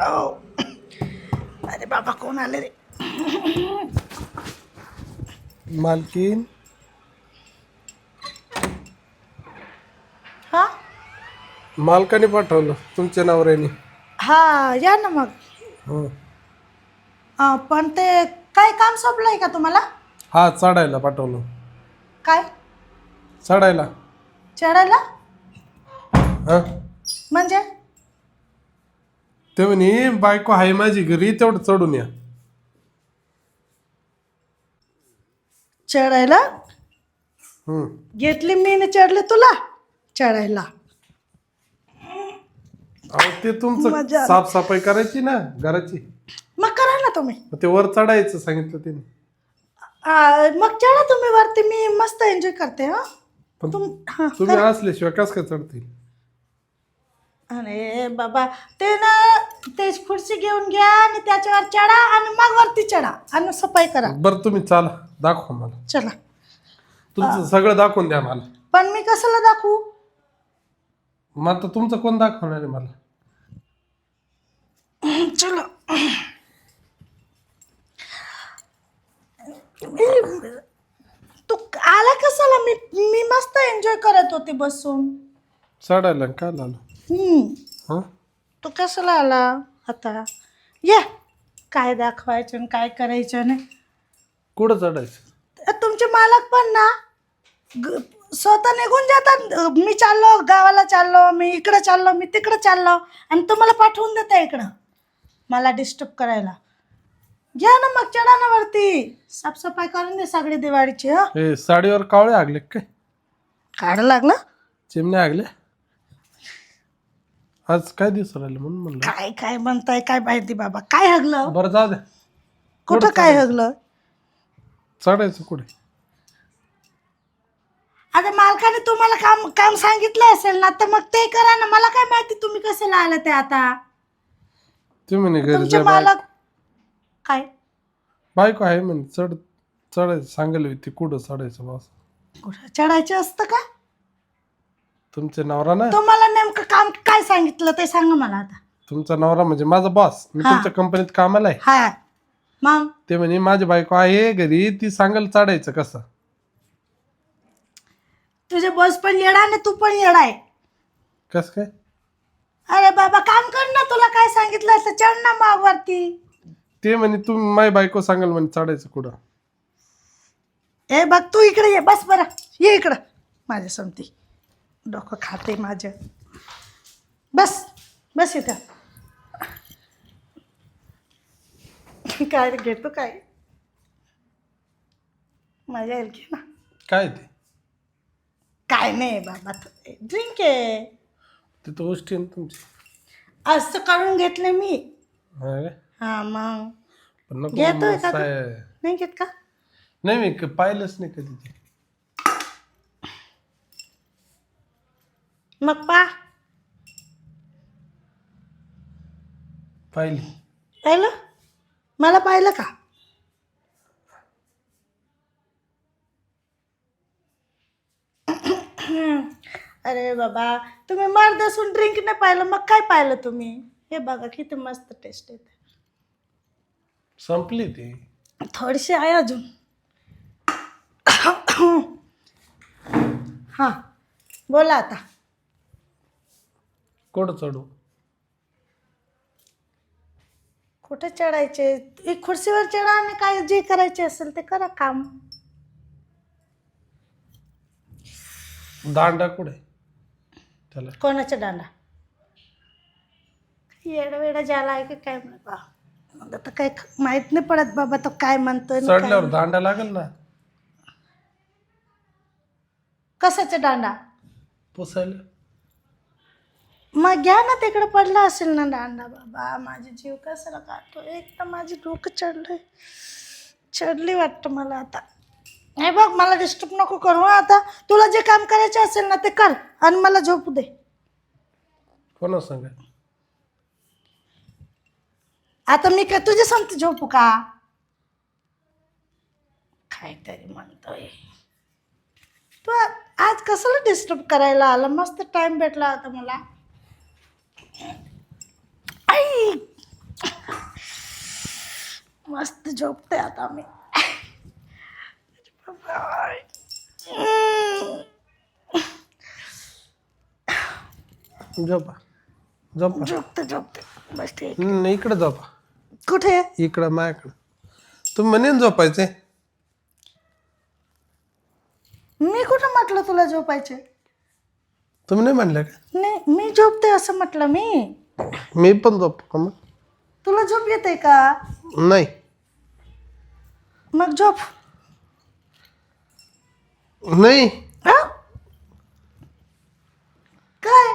हो. अरे बाबा कोण आले रे मालकीन हा? मालकाने पाठवलं तुमच्या नवऱ्याने. हा या ना मग. हो. पण ते काय काम सोपलंय का तुम्हाला? हा चढायला पाठवलं. काय? चढायला. चढायला? हा. म्हणजे? ते म्हणे बायको आहे माझी घरी तेवढं चढून या. चढायला? हम्म. घेतली मी न चढले तुला? चढायला. अहो ते तुमचं मजा आली. साफसफाई करायची ना घराची. मग करा ना तुम्ही. मग ते वर चढायचं सांगितलं त्याने आ, मग चढा तुम्ही वरती मी मस्त एन्जॉय करते हा. पण तुम हा तुम्ही असल्याशिवाय कस काय चढतील? अरे बाबा ते ना ते खुर्ची घेऊन घ्या आणि त्याच्यावर चढा आणि मग वरती चढा आणि सफाई करा. बरं तुम्ही चाला दाखवा मला. चला. तुमचं सगळं दाखवून द्या मला. पण मी कशाला दाखवू? मग आता तुमचं कोण दाखवणार आहे मला? चलो. तू आला कशाला? मी मी मस्त एन्जॉय करत होते बसून. चढायला काय झालं हम्म. हा? तू कशाला आला आता? ये. काय दाखवायचं आणि काय करायचं नाही कुठं चढायचं? तुमचे मालक पण ना. ग- स्वतः निघून जातात. अ, मी चाललो गावाला चाललो मी इकडं चाललो मी तिकडं चाललो आणि तुम्हाला पाठवून देता इकडं. मला डिस्टर्ब करायला. घ्या ना मग चढा ना वरती. साफसफाई करून दे सगळी दिवाळीची ह. हे साडीवर कावळे आगले काय? काढ लागलं? चिमण्या आगल्या आज काय दिवस राहिले म्हणून म्हणलं? काय काय म्हणताय काय माहिती बाबा. काय हगलं? बरं जाऊ द्या. कुठं काय हगलं? चढायचं कुठे? आता मालकाने तुम्हाला काम काम सांगितलं असेल ना तर मग ते करा ना. मला काय माहिती तुम्ही कशाला आलं ते आता? तुम्ही म्हणे घरी तुमचे जा बाय- मालक काय? बायको आहे म्हणे चढ चढायचं सांगायला होती ती कुठं चढायचं बस. कुठं? चढायचं असतं का? तुमचे नवरा ना तुम्हाला नेमकं काम काय सांगितलं ते सांगा मला आता. तुमचा नवरा म्हणजे माझा बॉस मी हा. तुमच्या कंपनीत कामाला आहे. हा. मग? ते म्हणे माझी बायको आहे घरी ती सांगायला चढायचं कसं? तुझे बॉस पण येडा आणि तू पण येडा आहे. कस काय? अरे बाबा काम कर ना तुला काय सांगितलं असं चढ ना मग वरती. ते म्हणे तू माझी बायको सांगाल म्हणे चढायचं कुठं? ए बघ तू इकडे ये बस बरं. ये इकडं. माझ्या समती. डोकं खाते माझं. बस बस इथं. काय घेतो काय? मजा येईल की ना. काय ते? काय नाही बाबा ड्रिंक आहे. तिथं गोष्टी आहे ना तुमची. असं काढून घेतलं मी. हा काय? हा मग. पण नको घेतोय का तू? साय- नाही घेत का? नाही मी क- पाहिलंच नाही कधी ते. मग पा पाहिली. पाहिलं? मला पाहिलं का? अरे बाबा तुम्ही मर्द असून ड्रिंक नाही पाहिलं. मग काय पाहिलं तुम्ही? हे बघा किती मस्त टेस्ट येते. संपली ती. थोडीशी आहे अजून. हां. बोला आता. कुठं चढू. कुठे चढायचे? एक खुर्चीवर चढा आणि काय जे करायचे असेल ते करा काम. दांडा कुठे? त्याला. कोणाचा दांडा? येडा वेडा ज्याला आहे की काय माहीत बा. मग आता काय माहीत नाही पडत बाबा तो काय म्हणतोय आणि काय चढल्यावर दांडा लागेल ना? कशाचा दांडा? पुसायला. मग घ्या ना तिकडे पडला असेल ना दांडा बाबा. माझी जीव कशाला काढतो एक तर माझी डोकं चढलंय. चढली वाटतं मला आता. नाही बघ मला डिस्टर्ब नको करू हं आता. तुला जे काम करायचे असेल ना ते कर आणि मला झोपू दे. कोणा सांगा आता मी काय तुझ्या सांगते झोपू का? काहीतरी म्हणतोय. तू आ- आज कशाला डिस्टर्ब करायला आला? मस्त टाइम भेटला होता मला. आई! मस्त झोपते आता मी झोपा. झोपा. झोपते झोपते बस ठीक हम्म, इकडे झोपा. कुठे? इकडं माझ्याकडं. तुम्ही म्हणे झोपायचे. मी कुठं म्हटलं तुला झोपायचे? तुम्ही नाही म्हणलं का? नाही मी झोपते असं म्हटलं मी. मी पण झोप का मग? तुला झोप येते का? नाही. मग झोप. नाही. हा? काय?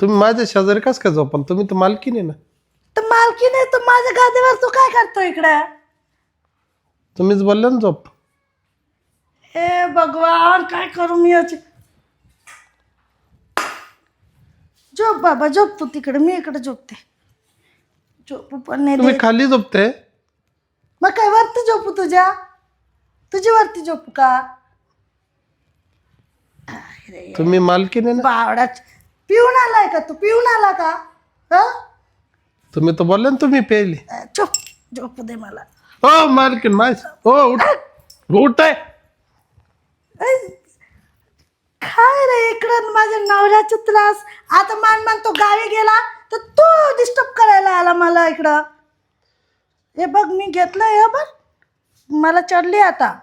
तुम्ही माझ्या शेजारी कस काय झोपाल? तुम्ही तर मालकीन आहे ना. तर मालकी नाही तर माझ्या गादीवर तू काय करतो इकडं? तुम्हीच बोलले ना झोप. हे भगवान काय करू मी याची? झोप बाबा झोप तू तिकडे मी इकडे झोपते. झोपू पण नाही तुम्ही देत. खाली झोपते? मग काय वरती झोपू तुझ्या? तुझी वरती झोपू का? तुम्ही मालकीन ना? बावडाच पिऊन आलाय का तू? पिऊन आला का? हं? तुम्ही तर बोलले ना तुम्ही अ, झोप झोपू दे मला. हो मालकीन माझ हो उठ. उठ आहे. ऐ, काय रे इकडं माझ्या नवऱ्याचा त्रास. आता मान मान तो गावी गेला तर तो डिस्टर्ब करायला आला मला इकडं. हे बघ मी घेतलं हे बघ. मला चढली आता.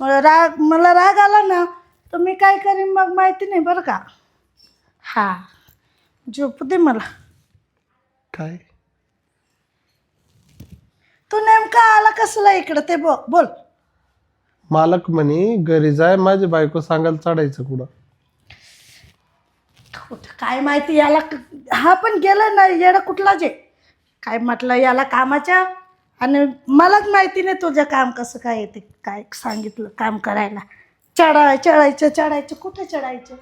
मला राग मला राग आला ना तर मी काय करीन मग माहिती नाही बरं का. हा झोपू दे मला. काय? तू नेमका आला कसला इकडं? ते बघ बोल. मालक म्हणे घरी जाय माझी बायको सांगायला चढायचं कुठं? कुठं काय माहिती याला क- हा पण गेला ना येडा कुठला जे? काय म्हटलं याला कामाच्या? आणि मलाच माहिती नाही तुझं काम कसं काय येते काय सांगितलं काम करायला. चढाय चढायचं चढायचं कुठे चढायचं?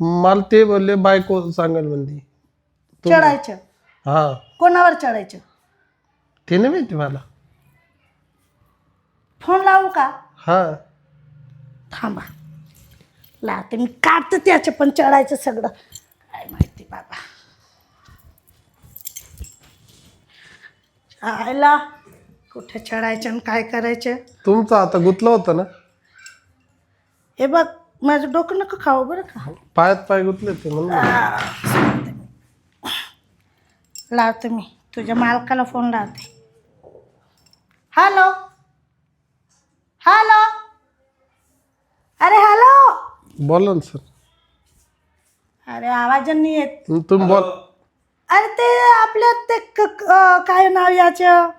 मला ते बोलले बायको सांगायला म्हणली चढायचं? हा. कोणावर चढायचं? ते नाही माहिती मला. फोन लावू का? हा. थांबा. लावते मी काढते त्याचे पण चढायचं सगळं. काय माहिती बाबा. आयला कुठे चढायचं आणि काय करायचं? तुमचं आता गुतलं होतं ना? हे बघ माझं डोकं नको खाऊ बरं का. पायात पाय गुतले ते म्हणून. आ, सांगते मी. लावते मी. तुझ्या मालकाला फोन लावते. हॅलो? हॅलो अरे हॅलो बोला ना सर. अरे आवाज नाही येत. तुम्ही बोल. अरे ते आपल्या ते क- क- अं, काय नाव याचं?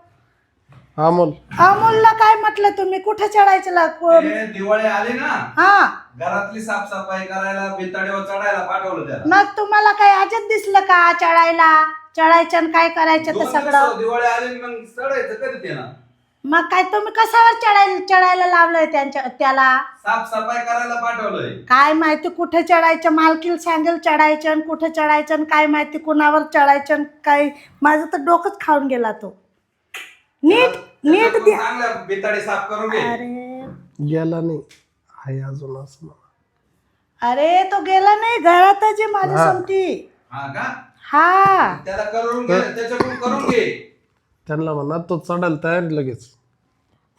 अमोल. अमोलला काय म्हटलं तुम्ही? कुठे चढायचं ला? को- दिवाळी आली ना? हा. घरातली साफसफाई करायला बिताडीवर चढायला पाठवलं त्याला. मग तुम्हाला काय आजच दिसलं का चढायला? चढायचं आणि काय करायचं ते दोन सगळं? दिवाळी आली मग चढायचं कधी ते ना? मग काय तुम्ही कशावर चढायला चढायला लावलंय त्यांच्या त्याला? साफसफाई करायला पाठवलंय. काय माहिती कुठे चढायचं? मालकील सांगेल चढायचं आणि कुठे चढायचं आणि काय माहिती कुणावर चढायचं आणि काय? माझं तर डोकंच खाऊन गेला तो. नीट नीट द्या. बिताडी साफ करून घे. अरे. गेला नाही. आहे अजून असं. अरे तो गेला नाही. घरातच आहे माझी हा. समती हा का? हा. त्याला करून घे त्याच्याकडून करून घे. त्यांना म्हणा तो चढायला तयार आहे लगेच.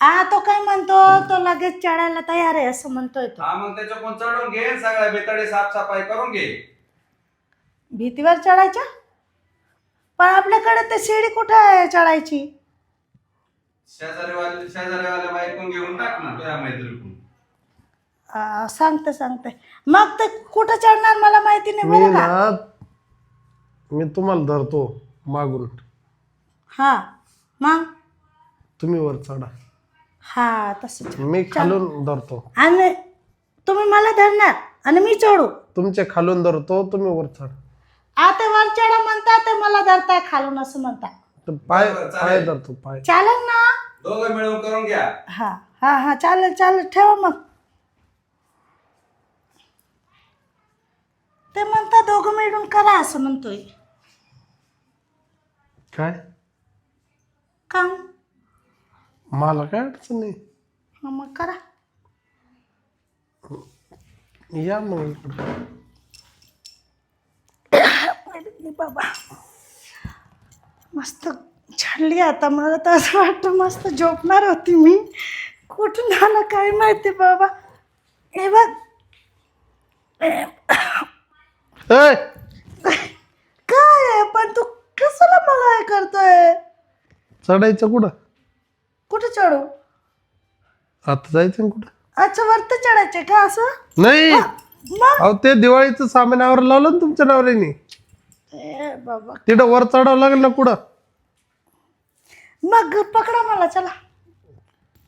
आ तो काय म्हणतो? तो लगेच चढायला तयार आहे असं म्हणतोय तो. हा मग त्याच्याकडून चढून घे सगळ्या बिताडी साफसफाई करून घे. भीतीवर चढायच्या? पण आपल्याकडे ते शिडी कुठे आहे चढायची? शेजारीवाले शेजारीवाल्या बायकून घेऊन टाक ना तुझ्या मैत्रीकडून. आ, सांगते सांगते. मग ते कुठं चढणार मला माहिती नाही मी बरं का? ना मी तुम्हाला धरतो मागून. हा मग? तुम्ही वर चढा. हा तसंच मी खालून धरतो. आणि तुम्ही मला धरणार आणि मी चढू. तुमच्या खालून धरतो तुम्ही वर चढा. आता वर चढा म्हणता ते मला धरताय खालून असं म्हणता. तर पाय चालेल. पाय धरतो पाय. चालेल ना? दोघं मिळून करून घ्या. हा हा हा चालेल चालेल ठेवा मग. ते म्हणता दोघं मिळून करा असं म्हणतोय. काय? काम मला काय अडचण नाही. हा, मग करा. या मग इकडं. बाबा. मस्त छाडली आता. मला तर असं वाटतं मस्त झोपणार होती मी. कुठून आलं काय माहिती बाबा. हे बघ. ए, काय आहे? पण तू कशाला मला हे करतोय? चढायचं कुठं? कुठे चढू? आता जायचं ना कुठं? अच्छा वरती चढायचे का असं? नाही. मग अहो ते दिवाळीचं सामान नावावर लावलं ना तुमच्या नवऱ्याने. ए बाबा. तिथं वर चढावं लागेल ना कुठं? मग पकडा मला चला.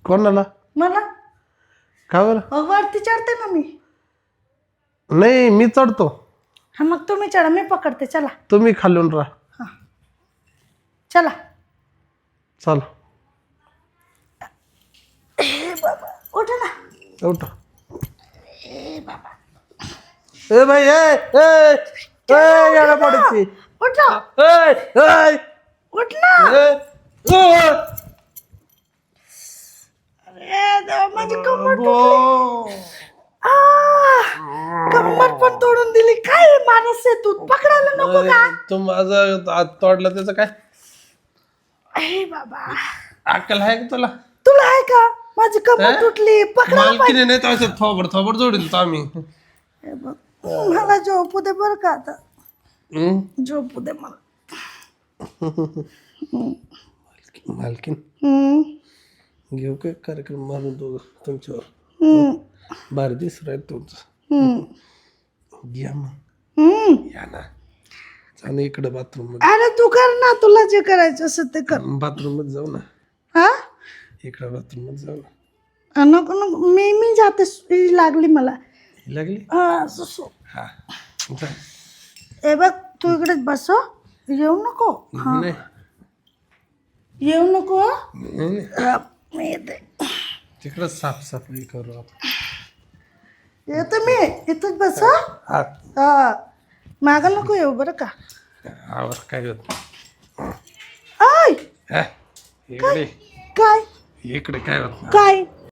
कोणाला? मला? का बरं? अहो, वरती चढते ना मी. नाही मी चढतो. हा मग तुम्ही चढा मी पकडते चला. तुम्ही खालून राहा. चला. चल. उठ. ना उठ ए भाई ए ए ए याला पडची उठ ना ए ए उठ ना ए, ओ. अरे देवा, माझी कमर बो. आ, कंबर पण तोडून दिली काय माणूस आहे तू पकडायला नको का तू माझा हात तोडला त्याचं काय? ए बाबा. अक्कल आहे का तुला? तुला आहे का? माझी कमर तुटली. पकडा मालकीने नाही तर असं थोबड थोबड जोडील तो आम्ही. हे बघ, मला झोपू दे बरं का आता? झोपू दे मला. मालकीन हम्म, घेऊ काय कार्यक्रम मारून दोघं तुमच्यावर? हम्म, भारी दिस राहील तुमचं. हम्म, या मग. हम्म. या ना. जाणं इकडं बाथरूममध्ये. अरे तू कर ना तुला जे करायचं असं ते कर. बाथरूममध्ये जाऊ ना. हा? इकडं बाथरूममध्ये जाऊ ना. अ, नको नको. मी मी जाते. सुई लागली मला. ही लागली? हा, सु- सु. हा. जा. ए बघ तू इकडेच बस हं. येऊ नको. नाही. येऊ नको हं. नाही, नाही. अ, मी येते. तिकडं साफसफाई करू आपण. येते मी. इथंच बस हं. हा. हा. मागं नको येऊ बरं का? आवर काय होत? आय! हा, इकडे. काय? इकडे काय होत? काय?